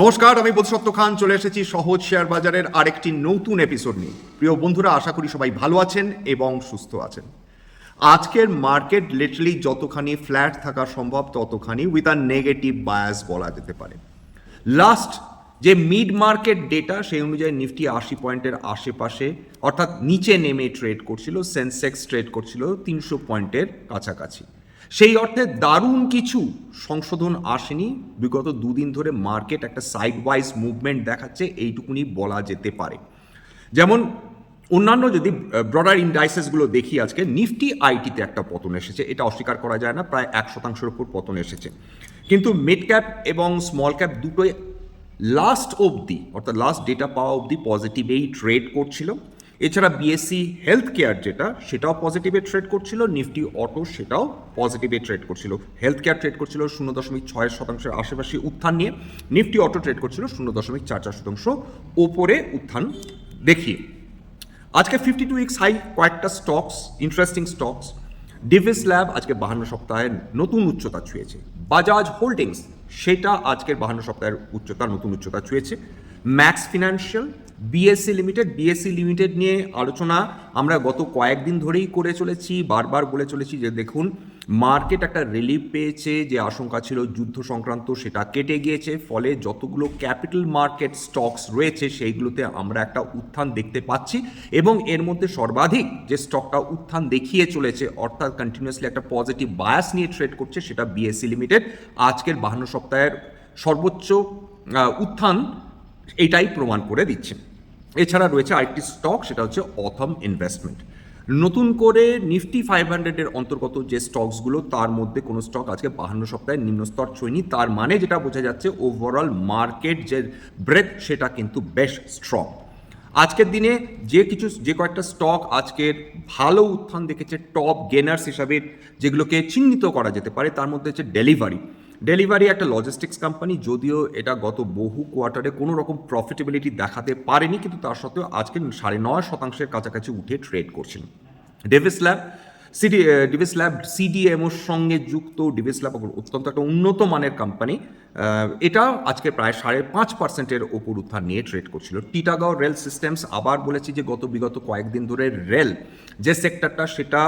নমস্কার, আমি বোধসত্ত্ব খান, চলে এসেছি সহজ শেয়ার বাজারের আরেকটি নতুন এপিসোড নিয়ে। প্রিয় বন্ধুরা, আশা করি সবাই ভালো আছেন এবং সুস্থ আছেন। আজকের মার্কেট লিটারালি যতখানি ফ্ল্যাট থাকা সম্ভব, ততখানি উইথ আ নেগেটিভ বায়াস বলা যেতে পারে। লাস্ট যে মিড মার্কেট ডেটা সেই অনুযায়ী নিফটি আশি পয়েন্টের আশেপাশে, অর্থাৎ নিচে নেমে ট্রেড করছিল সেন্সেক্স ট্রেড করছিল তিনশো পয়েন্টের কাছাকাছি। সেই অর্থে দারুণ কিছু সংশোধন আসেনি। বিগত দুদিন ধরে মার্কেট একটা সাইড ওয়াইজ মুভমেন্ট দেখাচ্ছে, এইটুকুনি বলা যেতে পারে। যেমন অন্যান্য যদি ব্রডার ইন্ডাইসেসগুলো দেখি আজকে নিফটি আইটিতে একটা পতন এসেছে। এটা অস্বীকার করা যায় না, প্রায় এক শতাংশের উপর পতন এসেছে। কিন্তু মিড ক্যাপ এবং স্মল ক্যাপ দুটোই লাস্ট অবধি, অর্থাৎ লাস্ট ডেটা পাওয়া অবধি পজিটিভেই ট্রেড করছিল। এছাড়া বিএসসি হেলথ কেয়ার যেটা, সেটাও পজিটিভে ট্রেড করছিল নিফটি অটো সেটাও পজিটিভে ট্রেড করছিল। হেলথ কেয়ার ট্রেড করছিল শূন্য দশমিক ছয় শতাংশের আশেপাশে উত্থান নিয়ে নিফটি অটো ট্রেড করছিল শূন্য দশমিক চার চার শতাংশ ওপরে উত্থান দেখিয়ে। আজকে ফিফটি টু উইক্স হাই কয়েকটা stocks interesting stocks Divi's lab আজকে বাহান্ন সপ্তাহের নতুন উচ্চতা ছুঁয়েছে। বাজাজ হোল্ডিংস সেটা আজকের বাহান্ন সপ্তাহের উচ্চতা নতুন উচ্চতা ছুঁয়েছে। Max Financial BSC Limited BSC Limited নিয়ে আলোচনা আমরা গত কয়েকদিন ধরেই করে চলেছি, বারবার বলে চলেছি যে দেখুন মার্কেট একটা রিলিফ পেয়েছে, যে আশঙ্কা ছিল যুদ্ধ সংক্রান্ত সেটা কেটে গিয়েছে, ফলে যতগুলো ক্যাপিটাল মার্কেট স্টকস রয়েছে সেইগুলোতে আমরা একটা উত্থান দেখতে পাচ্ছি এবং এর মধ্যে সর্বাধিক যে স্টকটা উত্থান দেখিয়ে চলেছে, অর্থাৎ কন্টিনিউয়াসলি একটা পজিটিভ বায়াস নিয়ে ট্রেড করছে, সেটা বিএসসি লিমিটেড আজকের বাহান্ন সপ্তাহের সর্বোচ্চ উত্থান এটাই প্রমাণ করে দিচ্ছে। এছাড়া রয়েছে আরেকটি স্টক সেটা হচ্ছে অথম ইনভেস্টমেন্ট নতুন করে নিফটি ফাইভ হান্ড্রেডের অন্তর্গত যে স্টকসগুলো তার মধ্যে কোনো স্টক আজকে বাহান্ন সপ্তাহে নিম্নস্তর ছুঁয়নি। তার মানে যেটা বোঝা যাচ্ছে ওভারঅল মার্কেট যে ব্রেথ সেটা কিন্তু বেশ স্ট্রং আজকের দিনে যে কিছু, যে কয়েকটা স্টক আজকের ভালো উত্থান দেখেছে টপ গেনার্স হিসাবে যেগুলোকে চিহ্নিত করা যেতে পারে, তার মধ্যে হচ্ছে ডেলিভারি ডেলিভারি একটা লজিস্টিক্স কোম্পানি যদিও এটা গত বহু কোয়ার্টারে কোনো রকম প্রফিটেবিলিটি দেখাতে পারেনি, কিন্তু তার সত্ত্বেও আজকে সাড়ে নয় শতাংশের কাছাকাছি উঠে ট্রেড করছেন। Divi's lab CD Divi's lab সিডিএমওর সঙ্গে যুক্ত ডিভিস ল্যাব অত্যন্ত একটা উন্নত মানের কোম্পানি এটা আজকে প্রায় সাড়ে পাঁচ পার্সেন্টের ওপর উত্থান নিয়ে ট্রেড করছিল। টিটাগাঁও রেল সিস্টেমস আবার বলেছি যে গত বিগত কয়েকদিন ধরে রেল যে সেক্টরটা সেটা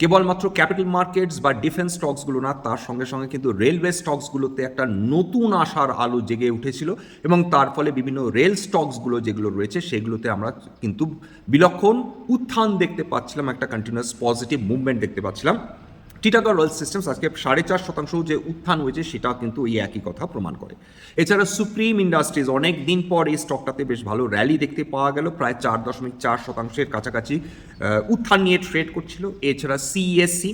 কেবলমাত্র ক্যাপিটাল মার্কেটস বা ডিফেন্স স্টকসগুলো না, তার সঙ্গে সঙ্গে কিন্তু রেলওয়ে স্টকসগুলোতে একটা নতুন আশার আলো জেগে উঠেছিল এবং তার ফলে বিভিন্ন রেল স্টকসগুলো যেগুলো রয়েছে সেগুলোতে আমরা কিন্তু বিলক্ষণ উত্থান দেখতে পাচ্ছিলাম, একটা কন্টিনিউয়াস পজিটিভ মুভমেন্ট দেখতে পাচ্ছিলাম। টিটাগড় রয়েল সিস্টেমস আজকে সাড়ে চার শতাংশ যে উত্থান হয়েছে, সেটা কিন্তু এই একই কথা প্রমাণ করে। এছাড়া সুপ্রিম ইন্ডাস্ট্রিজ অনেক দিন পর এই স্টকটাতে বেশ ভালো র্যালি দেখতে পাওয়া গেল। প্রায় চার দশমিক চার শতাংশের কাছাকাছি উত্থান নিয়ে ট্রেড করছিল। এছাড়া সিএসসি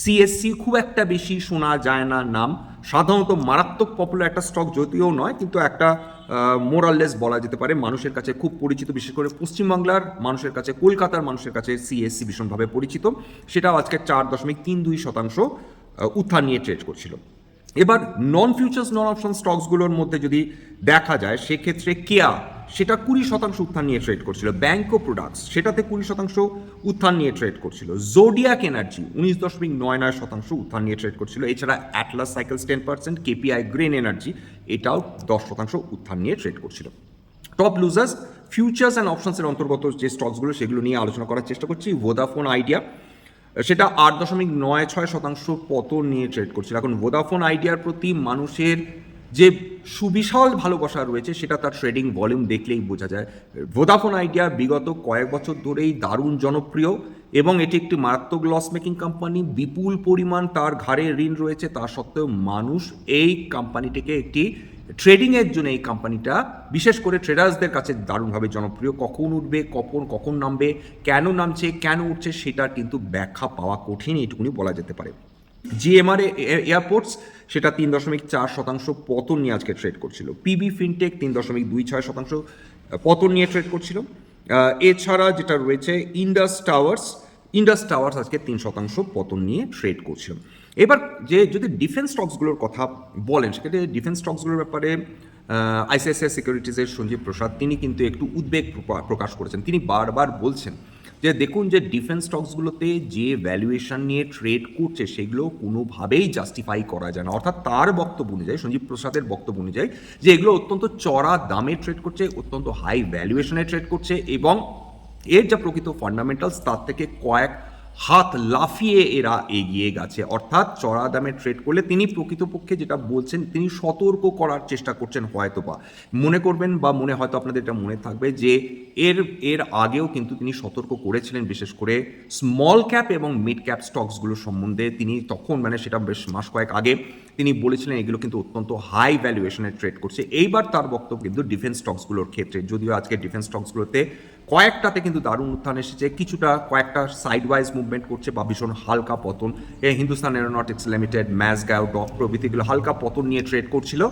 সিএসসি খুব একটা বেশি শোনা যায় না নাম। সাধারণত মারাত্মক পপুলার একটা স্টক যদিও নয়, কিন্তু একটা মোরাললেস বলা যেতে পারে মানুষের কাছে খুব পরিচিত, বিশেষ করে পশ্চিমবাংলার মানুষের কাছে, কলকাতার মানুষের কাছে সিএসসি ভীষণভাবে পরিচিত। সেটাও আজকে চার দশমিক তিন দুই শতাংশ উত্থান নিয়ে ট্রেড করছিল। এবার নন ফিউচার্স নন অপশন স্টকসগুলোর মধ্যে যদি দেখা যায়, সেক্ষেত্রে কেয়া সেটা কুড়ি শতাংশ উত্থান নিয়ে ট্রেড করছিল। ব্যাংকো প্রোডাক্টস সেটাতে কুড়ি শতাংশ উত্থান নিয়ে ট্রেড করছিল। জোডিয়াক এনার্জি উনিশ দশমিক নয় নয় শতাংশ উত্থান নিয়ে ট্রেড করছিল। এছাড়া Atlas cycles ten percent KPI green energy এটাও দশ শতাংশ উত্থান নিয়ে ট্রেড করছিল। টপ লুজার্স ফিউচার্স অ্যান্ড অপশনসের অন্তর্গত যে স্টকসগুলো সেগুলো নিয়ে আলোচনা করার চেষ্টা করছি। ভোদাফোন আইডিয়া সেটা আট দশমিক নয় ছয় শতাংশ পতন নিয়ে ট্রেড করছিল। এখন ভোদাফোন আইডিয়ার প্রতি মানুষের যে সুবিশাল ভালোবাসা রয়েছে, সেটা তার ট্রেডিং ভলিউম দেখলেই বোঝা যায়। ভোদাফোন আইডিয়া বিগত কয়েক বছর ধরেই দারুণ জনপ্রিয় এবং এটি একটি মারাত্মক লস মেকিং কোম্পানি বিপুল পরিমাণ তার ঘাড়ে ঋণ রয়েছে। তা সত্ত্বেও মানুষ এই কোম্পানিটিকে একটি ট্রেডিংয়ের জন্য এই কোম্পানিটা বিশেষ করে ট্রেডার্সদের কাছে দারুণভাবে জনপ্রিয়। কখন উঠবে, কখন কখন নামবে, কেন নামছে, কেন উঠছে, সেটার কিন্তু ব্যাখ্যা পাওয়া কঠিন, এইটুকুনি বলা যেতে পারে। জিএমআর এয়ারপোর্টস সেটা তিন দশমিক চার শতাংশ পতন নিয়ে আজকে ট্রেড করছিল। পিবি ফিনটেক তিন দশমিক দুই ছয় শতাংশ পতন নিয়ে ট্রেড করছিল। এছাড়া যেটা রয়েছে ইন্ডাস টাওয়ার্স ইন্ডাস টাওয়ার্স আজকে তিন শতাংশ পতন নিয়ে ট্রেড করছিল। এবার যে যদি ডিফেন্স স্টকসগুলোর কথা বলেন, সেক্ষেত্রে ডিফেন্স স্টকসগুলোর ব্যাপারে আইসিআইসিআই সিকিউরিটিজের সঞ্জীব প্রসাদ, তিনি কিন্তু একটু উদ্বেগ প্রকা- প্রকাশ করেছেন। তিনি বারবার বলছেন যে দেখুন যে ডিফেন্স স্টকসগুলোতে যে ভ্যালুয়েশন নিয়ে ট্রেড করছে, সেগুলো কোনোভাবেই জাস্টিফাই করা যায় না। অর্থাৎ তার বক্তব্য অনুযায়ী, সঞ্জীব প্রসাদের বক্তব্য অনুযায়ী, যে এগুলো অত্যন্ত চড়া দামে ট্রেড করছে, অত্যন্ত হাই ভ্যালুয়েশনে ট্রেড করছে এবং এর যা প্রকৃত ফান্ডামেন্টালস তার থেকে কয়েক হাত লাফিয়ে এরা এগিয়ে গেছে। অর্থাৎ চড়া দামে ট্রেড করলে তিনি প্রকৃতপক্ষে যেটা বলছেন, তিনি সতর্ক করার চেষ্টা করছেন হয়তো বা মনে করবেন বা মনে হয়তো আপনাদের এটা মনে থাকবে যে, এর এর আগেও কিন্তু তিনি সতর্ক করেছিলেন, বিশেষ করে স্মল ক্যাপ এবং মিড ক্যাপ স্টকসগুলো সম্বন্ধে। তিনি তখন মানে সেটা বেশ মাস কয়েক আগে তিনি বলেছিলেন, এগুলো কিন্তু অত্যন্ত হাই ভ্যালুয়েশনে ট্রেড করছে। এইবার তার বক্তব্য কিন্তু ডিফেন্স স্টকসগুলোর ক্ষেত্রে। যদিও আজকে ডিফেন্স স্টকসগুলোতে কয়েকটাতে কিন্তু দারুণ উত্থান এসেছে। কিছুটা কয়েকটা সাইড ওয়াইজ মুভমেন্ট করছে বা ভীষণ হালকা পতন। এই Hindustan Aeronautics Limited Mazagon Dock প্রভৃতিগুলো হালকা পতন নিয়ে ট্রেড করছিল।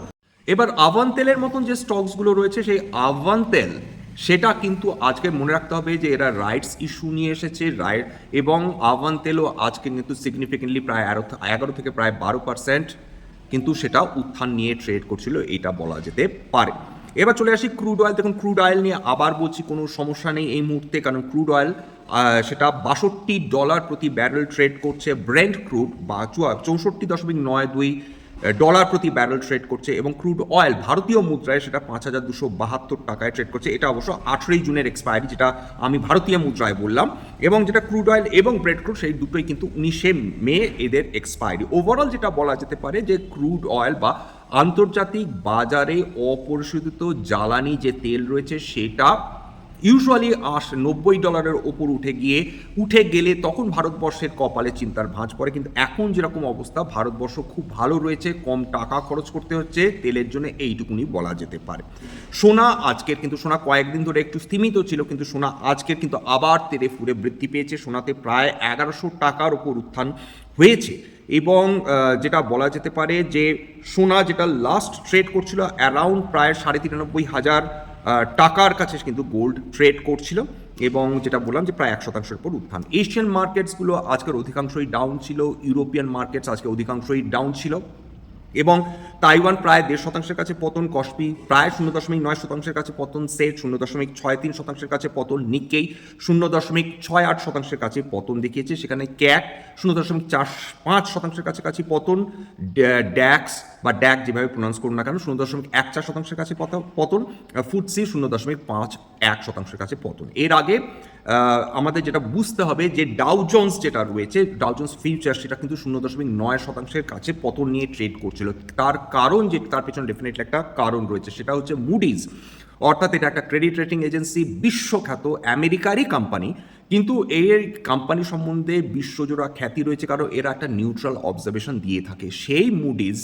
এবার আভান তেলের মতন যে স্টকসগুলো রয়েছে, সেই আভান তেল সেটা কিন্তু আজকে মনে রাখতে হবে যে এরা রাইটস ইস্যু নিয়ে এসেছে। রাইট এবং আভান তেলও আজকে কিন্তু সিগনিফিকেন্টলি প্রায় এগারো থেকে প্রায় বারো পার্সেন্ট কিন্তু সেটা উত্থান নিয়ে ট্রেড করছিল এটা বলা যেতে পারে। এবার চলে আসি ক্রুড অয়েল দেখুন ক্রুড অয়েল নিয়ে আবার বলছি, কোনো সমস্যা নেই এই মুহূর্তে, কারণ ক্রুড অয়েল সেটা বাষট্টি ডলার প্রতি ব্যারেল ট্রেড করছে ব্রেন্ড ক্রুড বা চৌষট্টি দশমিক নয় দুই ডলার প্রতি ব্যারেল ট্রেড করছে এবং ক্রুড অয়েল ভারতীয় মুদ্রায় সেটা পাঁচ হাজার দুশো বাহাত্তর টাকায় ট্রেড করছে। এটা অবশ্য আঠেরোই জুনের এক্সপায়ারি যেটা আমি ভারতীয় মুদ্রায় বললাম। এবং যেটা ক্রুড অয়েল এবং ব্রেড ক্রুড সেই দুটোই কিন্তু উনিশে মে এদের এক্সপায়ারি ওভারঅল যেটা বলা যেতে পারে যে ক্রুড অয়েল বা আন্তর্জাতিক বাজারে অপরিশোধিত জ্বালানি যে তেল রয়েছে সেটা ইউজুয়ালি আশ নব্বই ডলারের ওপর উঠে গিয়ে, উঠে গেলে তখন ভারতবর্ষের কপালে চিন্তার ভাঁজ পড়ে। কিন্তু এখন যেরকম অবস্থা, ভারতবর্ষ খুব ভালো রয়েছে, কম টাকা খরচ করতে হচ্ছে, তেলের জন্য এইটুকুনি বলা যেতে পারে। সোনা আজকের কিন্তু, সোনা কয়েকদিন ধরে একটু স্থিমিত ছিল, কিন্তু সোনা আজকের কিন্তু আবার তেরে ফুরে বৃদ্ধি পেয়েছে। সোনাতে প্রায় এগারোশো টাকার ওপর উত্থান হয়েছে। এবং যেটা বলা যেতে পারে যে সোনা যেটা লাস্ট ট্রেড করছিল অ্যারাউন্ড প্রায় সাড়ে তিরানব্বই হাজার টাকার কাছে কিন্তু গোল্ড ট্রেড করছিল এবং যেটা বললাম যে প্রায় এক শতাংশের উপর উত্থান। এশিয়ান মার্কেটসগুলো আজকের অধিকাংশই ডাউন ছিল ইউরোপিয়ান মার্কেটস আজকে অধিকাংশই ডাউন ছিল। এবং তাইওয়ান প্রায় দেড় শতাংশের কাছে পতন, কসপি প্রায় শূন্য দশমিক নয় শতাংশের কাছে পতন, সেট শূন্য দশমিক ছয় তিন শতাংশের কাছে পতন, নিকেই শূন্য দশমিক ছয় আট শতাংশের কাছে পতন দেখিয়েছে। সেখানে ক্যাক শূন্য দশমিক চার পাঁচ শতাংশের কাছাকাছি পতন, ড্যা- ড্যাক্স বা ড্যাক যেভাবে প্রোনাউন্স করুন না কেন, শূন্য দশমিক এক চার শতাংশের কাছে পত- পতন ফুটসি শূন্য দশমিক পাঁচ এক শতাংশের কাছে পতন। এর আগে আমাদের যেটা বুঝতে হবে যে ডাউজন্স যেটা রয়েছে ডাউজন্স ফিউচার সেটা কিন্তু শূন্য দশমিক নয় শতাংশের কাছে পতন নিয়ে ট্রেড করছিল। তার কারণ যে, তার পেছনে ডেফিনেটলি একটা কারণ রয়েছে, সেটা হচ্ছে মুডিজ অর্থাৎ এটা একটা ক্রেডিট রেটিং এজেন্সি বিশ্বখ্যাত আমেরিকারই কোম্পানি কিন্তু এই কোম্পানি সম্বন্ধে বিশ্বজোড়া খ্যাতি রয়েছে কারণ এরা একটা নিউট্রাল অবজারভেশন দিয়ে থাকে। সেই মুডিজ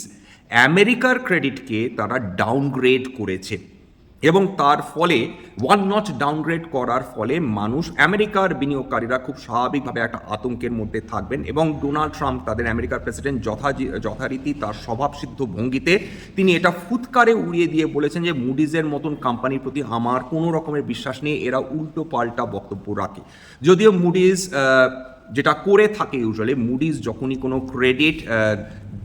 আমেরিকার ক্রেডিটকে তারা ডাউনগ্রেড করেছে। এবং তার ফলে ওয়ান নট ডাউনগ্রেড করার ফলে মানুষ, আমেরিকার বিনিয়োগকারীরা খুব স্বাভাবিকভাবে একটা আতঙ্কের মধ্যে থাকবেন এবং ডোনাল্ড ট্রাম্প তাদের আমেরিকার প্রেসিডেন্ট যথা যথারীতি তার স্বভাবসিদ্ধ ভঙ্গিতে তিনি এটা ফুৎকারে উড়িয়ে দিয়ে বলেছেন যে মুডিজের মতন কোম্পানির প্রতি আমার কোনো রকমের বিশ্বাস নেই, এরা উল্টো পাল্টা বক্তব্য রাখে। যদিও মুডিজ যেটা করে থাকে ইউজুয়ালি মুডিজ যখনই কোনো ক্রেডিট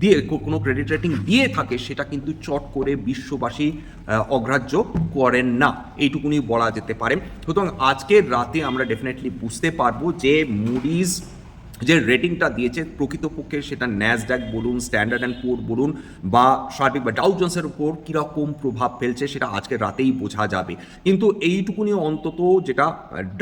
দিয়ে কোনো ক্রেডিট রেটিং দিয়ে থাকে, সেটা কিন্তু চট করে বিশ্ববাসী অগ্রাহ্য করেন না। এইটুকুনি বলা যেতে পারে। সুতরাং আজকের রাতে আমরা ডেফিনেটলি বুঝতে পারব যে মুডিজ যে রেটিংটা দিয়েছে প্রকৃতপক্ষে সেটা ন্যাসড্যাক বলুন স্ট্যান্ডার্ড অ্যান্ড পোর বলুন, বা সার্বিক বা ডাউ জোন্সের উপর কীরকম প্রভাব ফেলছে সেটা আজকে রাতেই বোঝা যাবে। কিন্তু এইটুকুনি অন্তত যেটা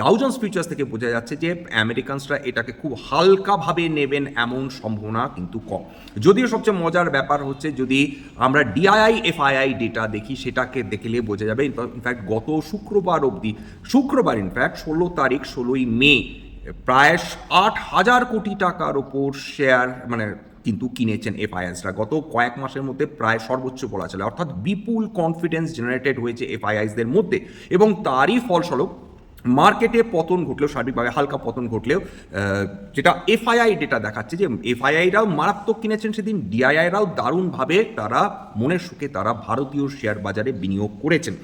ডাউ জোন্স ফিউচার্স থেকে বোঝা যাচ্ছে যে আমেরিকানসরা এটাকে খুব হালকাভাবে নেবেন এমন সম্ভাবনা কিন্তু কম। যদিও সবচেয়ে মজার ব্যাপার হচ্ছে যদি আমরা ডিআইআই এফআইআই ডেটা দেখি, সেটাকে দেখলে বোঝা যাবে ইনফ্যাক্ট গত শুক্রবার অবধি, শুক্রবার ইনফ্যাক্ট ষোলো তারিখ, ষোলোই মে প্রায় আট হাজার কোটি টাকার ওপর শেয়ার মানে কিন্তু কিনেছেন এফআইআইসরা গত কয়েক মাসের মধ্যে প্রায় সর্বোচ্চ বলা চলে। অর্থাৎ বিপুল কনফিডেন্স জেনারেটেড হয়েছে এফআইআইসদের মধ্যে এবং তারই ফলস্বরূপ মার্কেটে পতন ঘটলেও, সার্বিকভাবে হালকা পতন ঘটলেও যেটা এফআইআই ডেটা দেখাচ্ছে যে এফআইআইরাও মারাত্মক কিনেছেন সেদিন ডিআইআইরাও দারুণভাবে তারা মনের সুখে তারা ভারতীয় শেয়ার বাজারে বিনিয়োগ করেছেন।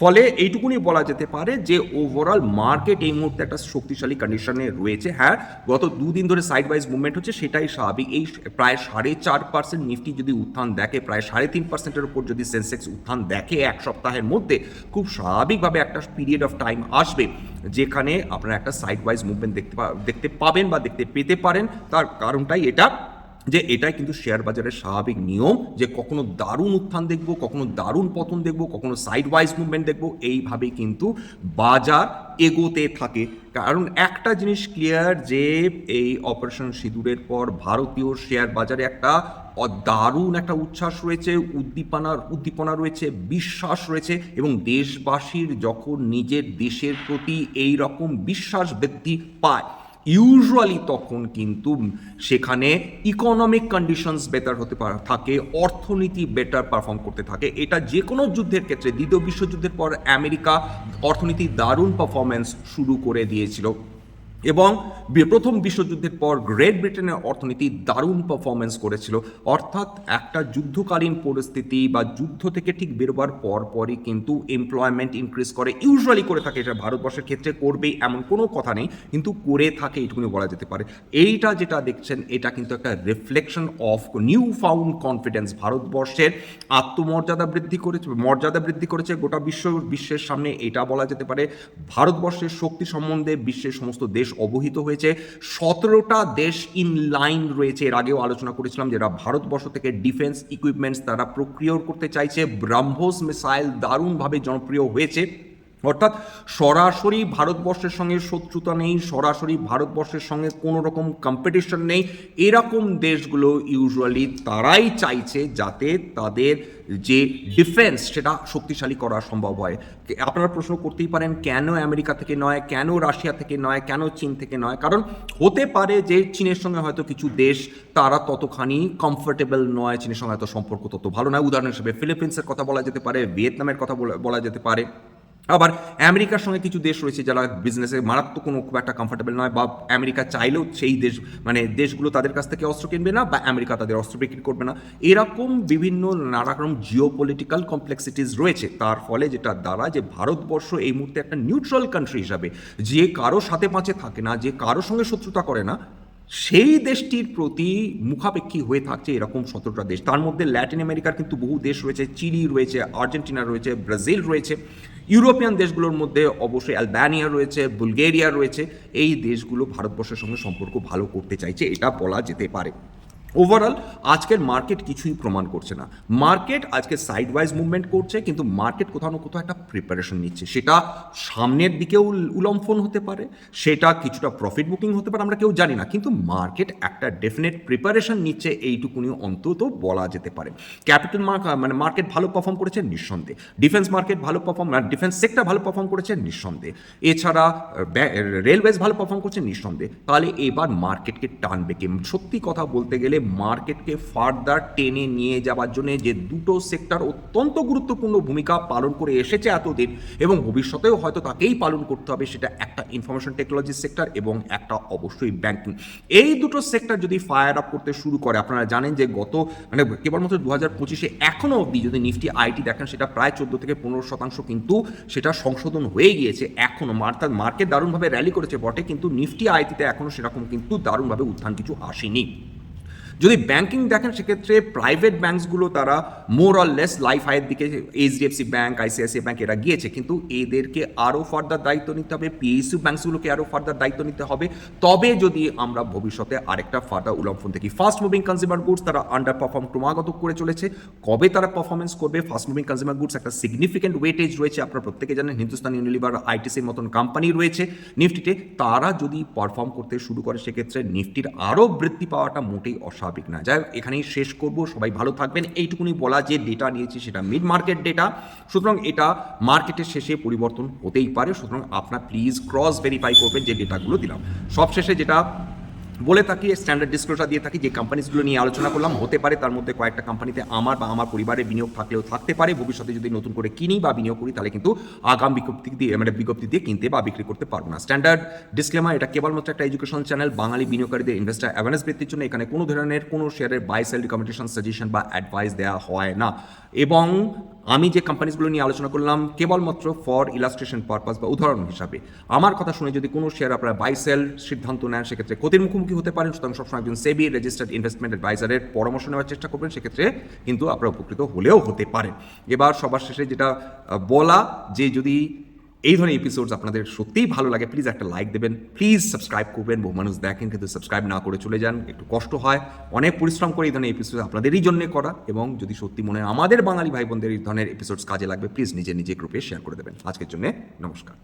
ফলে এইটুকুনি বলা যেতে পারে যে ওভারঅল মার্কেট এই মুহূর্তে একটা শক্তিশালী কন্ডিশনে রয়েছে। হ্যাঁ গত দুদিন ধরে সাইড ওয়াইজ মুভমেন্ট হচ্ছে, সেটাই স্বাভাবিক। এই প্রায় সাড়ে চার পার্সেন্ট নিফটি যদি উত্থান দেখে, প্রায় সাড়ে তিন পার্সেন্টের উপর যদি সেন্সেক্স উত্থান দেখে এক সপ্তাহের মধ্যে, খুব স্বাভাবিকভাবে একটা পিরিয়ড অফ টাইম আসবে, যেখানে আপনারা একটা সাইড ওয়াইজ মুভমেন্ট দেখতে দেখতে পাবেন বা দেখতে পেতে পারেন। তার কারণটাই এটা। যে এটাই কিন্তু শেয়ার বাজারের স্বাভাবিক নিয়ম যে কখনো দারুণ উত্থান দেখব, কখনো দারুণ পতন দেখব, কখনো সাইড ওয়াইজ মুভমেন্ট দেখব, এইভাবেই কিন্তু বাজার এগোতে থাকে। কারণ একটা জিনিস ক্লিয়ার যে এই অপারেশন সিঁদুরের পর ভারতীয় শেয়ার বাজারে একটা দারুণ একটা উচ্ছ্বাস রয়েছে উদ্দীপনার উদ্দীপনা রয়েছে, বিশ্বাস রয়েছে এবং দেশবাসীর যখন নিজের দেশের প্রতি এই রকম বিশ্বাস বৃদ্ধি পায় ইউজুয়ালি তখন কিন্তু সেখানে ইকোনমিক কন্ডিশনস বেটার হতে পারে, থাকে, অর্থনীতি বেটার পারফর্ম করতে থাকে। এটা যে কোনো যুদ্ধের ক্ষেত্রে, দ্বিতীয় বিশ্বযুদ্ধের পর আমেরিকা অর্থনীতি দারুণ পারফরমেন্স শুরু করে দিয়েছিল। এবং প্রথম বিশ্বযুদ্ধের পর গ্রেট ব্রিটেনের অর্থনীতি দারুণ পারফরমেন্স করেছিল। অর্থাৎ একটা যুদ্ধকালীন পরিস্থিতি বা যুদ্ধ থেকে ঠিক বেরোবার পর পরই কিন্তু এমপ্লয়মেন্ট ইনক্রিজ করে। ইউজুয়ালি করে থাকে এটা ভারতবর্ষের ক্ষেত্রে, করবেই এমন কোনো কথা নেই, কিন্তু করে থাকে এটুকুনি বলা যেতে পারে। এইটা যেটা দেখছেন, এটা কিন্তু একটা reflection of new found confidence ভারতবর্ষের আত্মমর্যাদা বৃদ্ধি করেছে, মর্যাদা বৃদ্ধি করেছে গোটা বিশ্ব, বিশ্বের সামনে। এটা বলা যেতে পারে, ভারতবর্ষের শক্তি সম্বন্ধে বিশ্বের সমস্ত দেশ অবহিত হয়েছে। সতেরোটা দেশ ইন লাইন রয়েছে। এর আগেও আলোচনা করেছিলাম যারা ভারতবর্ষ থেকে ডিফেন্স ইকুইপমেন্টস তারা প্রক্রিয় করতে চাইছে। ব্রাহ্মোস মিসাইল দারুণভাবে জনপ্রিয় হয়েছে। অর্থাৎ সরাসরি ভারতবর্ষের সঙ্গে শত্রুতা নেই, সরাসরি ভারতবর্ষের সঙ্গে কোনো রকম কম্পিটিশন নেই। এরকম দেশগুলো ইউজুয়ালি তারাই চাইছে যাতে তাদের যে ডিফেন্স সেটা শক্তিশালী করা সম্ভব হয়। আপনারা প্রশ্ন করতেই পারেন, কেন আমেরিকা থেকে নয়, কেন রাশিয়া থেকে নয়, কেন চীন থেকে নয়? কারণ হতে পারে যে চীনের সঙ্গে হয়তো কিছু দেশ তারা ততখানি কমফোর্টেবল নয়, চীনের সঙ্গে হয়তো সম্পর্ক তত ভালো নয়। উদাহরণ হিসেবে ফিলিপিন্সের কথা বলা যেতে পারে, ভিয়েতনামের কথা বলা- যেতে পারে। আবার আমেরিকার সঙ্গে কিছু দেশ রয়েছে যারা বিজনেসে মারাত্মক কোনো খুব একটা কমফোর্টেবল নয় বা আমেরিকা চাইলেও সেই দেশ মানে দেশগুলো তাদের কাছ থেকে অস্ত্র কিনবে না বা আমেরিকা তাদের অস্ত্র বিক্রি করবে না। এরকম বিভিন্ন নানা রকম জিও পলিটিক্যাল কমপ্লেক্সিটিস রয়েছে। তার ফলে যেটা দ্বারা যে ভারতবর্ষ এই মুহূর্তে একটা নিউট্রাল কান্ট্রি হিসাবে, যে কারও সাথে পাঁচে থাকে না, যে কারোর সঙ্গে শত্রুতা করে না, সেই দেশটির প্রতি মুখাপেক্ষী হয়ে থাকছে এরকম সতেরোটা দেশ। তার মধ্যে ল্যাটিন আমেরিকার কিন্তু বহু দেশ রয়েছে চিলি রয়েছে আর্জেন্টিনা রয়েছে ব্রাজিল রয়েছে। ইউরোপিয়ান দেশগুলোর মধ্যে অবশ্যই অ্যালবানিয়া রয়েছে, বুলগেরিয়া রয়েছে। এই দেশগুলো ভারতবর্ষের সঙ্গে সম্পর্ক ভালো করতে চাইছে, এটা বলা যেতে পারে। ওভারঅল আজকের মার্কেট কিছুই প্রমাণ করছে না। মার্কেট আজকে সাইড ওয়াইজ মুভমেন্ট করছে, কিন্তু মার্কেট কোথাও না কোথাও একটা প্রিপারেশন নিচ্ছে। সেটা সামনের দিকেও উল- উলম্ফন হতে পারে, সেটা কিছুটা প্রফিট বুকিং হতে পারে, আমরা কেউ জানি না। কিন্তু মার্কেট একটা ডেফিনেট প্রিপারেশন নিচ্ছে এইটুকুনি অন্তত বলা যেতে পারে। ক্যাপিটাল মানে মার্কেট ভালো পারফর্ম করেছে নিঃসন্দেহে। ডিফেন্স মার্কেট ভালো পারফর্ম ডিফেন্স সেক্টর ভালো পারফর্ম করেছে নিঃসন্দেহে। এছাড়া রেলওয়েজ ভালো পারফর্ম করছে নিঃসন্দেহে। তাহলে এবার মার্কেটকে টানবে কে? সত্যি কথা বলতে গেলে মার্কেটকে ফার্দার টেনে নিয়ে যাওয়ার জন্য যে দুটো সেক্টর অত্যন্ত গুরুত্বপূর্ণ ভূমিকা পালন করে এসেছে এতদিন এবং ভবিষ্যতেও হয়তো তাকেই পালন করতে হবে সেটা একটা ইনফরমেশন টেকনোলজি সেক্টর এবং একটা অবশ্যই ব্যাংকিং এই দুটো সেক্টর যদি ফায়ার আপ করতে শুরু করে, আপনারা জানেন যে গত মানে কেবলমাত্র দু হাজার পঁচিশে এখনও অবধি যদি নিফটি আইটি দেখেন সেটা প্রায় চোদ্দ থেকে পনেরো শতাংশ কিন্তু সেটা সংশোধন হয়ে গিয়েছে এখনও অর্থাৎ মার্কেট দারুণভাবে র্যালি করেছে বটে, কিন্তু নিফটি আইটিতে এখনও সেরকম কিন্তু দারুণভাবে উত্থান কিছু আসেনি। যদি ব্যাংকিং দেখেন, সেক্ষেত্রে প্রাইভেট ব্যাংকসগুলো তারা মোর অর লেস লাইফ হাইয়ের দিকে এইচডিএফসি ব্যাংক আইসিআইসি ব্যাংক এরা গিয়েছে। কিন্তু এদেরকে আরও ফার্দার দায়িত্ব নিতে হবে পিএসইউ ব্যাংকসগুলোকে আরও ফার্দার দায়িত্ব নিতে হবে। তবে যদি আমরা ভবিষ্যতে আরেকটা ফার্দার উলম্ফন দেখি ফাস্ট মুভিং কনজিউমার গুডস তারা আন্ডার পারফর্ম ক্রমাগত করে চলেছে। কবে তারা পারফরমেন্স করবে ফাস্ট মুভিং কনজিউমার গুডস একটা সিগনিফিকেন্ট ওয়েটেজ রয়েছে। আপনারা প্রত্যেকে জানেন হিন্দুস্তান ইউনিলিভার আইটিসির মতন কোম্পানি রয়েছে নিফটিতে। তারা যদি পারফর্ম করতে শুরু করে, সেক্ষেত্রে নিফটির আরও বৃদ্ধি পাওয়াটা মোটেই অস্বাভাবিক না। যাই এখানেই শেষ করব। সবাই ভালো থাকবেন। এইটুকুনি বলা যে ডেটা নিয়েছি সেটা মিড মার্কেট ডেটা সুতরাং এটা মার্কেটের শেষে পরিবর্তন হতেই পারে। সুতরাং আপনার প্লিজ ক্রস ভেরিফাই করবেন যে ডেটাগুলো দিলাম। সবশেষে যেটা বলে থাকি স্ট্যান্ডার্ড ডিসক্লোজার দিয়ে থাকি, যে কোম্পানিজগুলো নিয়ে আলোচনা করলাম, হতে পারে তার মধ্যে কয়েকটা কোম্পানিতে আমার বা আমার পরিবারের বিনিয়োগ থাকলেও থাকতে পারে, ভবিষ্যতে যদি নতুন করে কিনি বা বিনিয়োগ করি, তাহলে কিন্তু আগাম বিজ্ঞপ্তি দিয়ে মানে বিজ্ঞপ্তি দিয়ে কিনতে বা বিক্রি করতে পারব না। স্ট্যান্ডার্ড ডিসক্লেমার এটা কেবলমাত্র একটা এডুকেশন চ্যানেল বাঙালি বিনিয়োগকারীদের ইনভেস্টার অ্যাওয়ারনেস বৃদ্ধির জন্য, এখানে কোনো ধরনের কোনো শেয়ারের বাই সেল রিকমেন্ডেশন সাজেশন বা অ্যাডভাইস দেওয়া হয় না। এবং আমি যে কোম্পানিজগুলো নিয়ে আলোচনা করলাম, কেবলমাত্র ফর ইলাস্ট্রেশন পারপাস বা উদাহরণ হিসাবে। আমার কথা শুনে যদি কোনো শেয়ার আপনারা বাই সেল সিদ্ধান্ত নেন, সেক্ষেত্রে ক্ষতির মুখোমুখি হতে পারেন সুতরাং সবসময় একজন সেবি রেজিস্টার্ড ইনভেস্টমেন্ট অ্যাডভাইজারের পরামর্শ নেওয়ার চেষ্টা করবেন। সেক্ষেত্রে কিন্তু আপনারা উপকৃত হলেও হতে পারেন। এবার সবার শেষে যেটা বলা যে যদি এই ধরনের এপিসোডস আপনাদের সত্যিই ভালো লাগে প্লিজ একটা লাইক দেবেন প্লিজ সাবস্ক্রাইব করবেন। বহু মানুষ দেখেন, কিন্তু সাবস্ক্রাইব না করে চলে যান, একটু কষ্ট হয়। অনেক পরিশ্রম করে এই ধরনের এপিসোড আপনাদেরই জন্য করা এবং যদি সত্যি মনে হয় আমাদের বাঙালি ভাই বোনদের এই ধরনের এপিসোডস কাজে লাগবে প্লিজ নিজে নিজে গ্রুপে শেয়ার করে দেবেন। আজকের জন্য নমস্কার।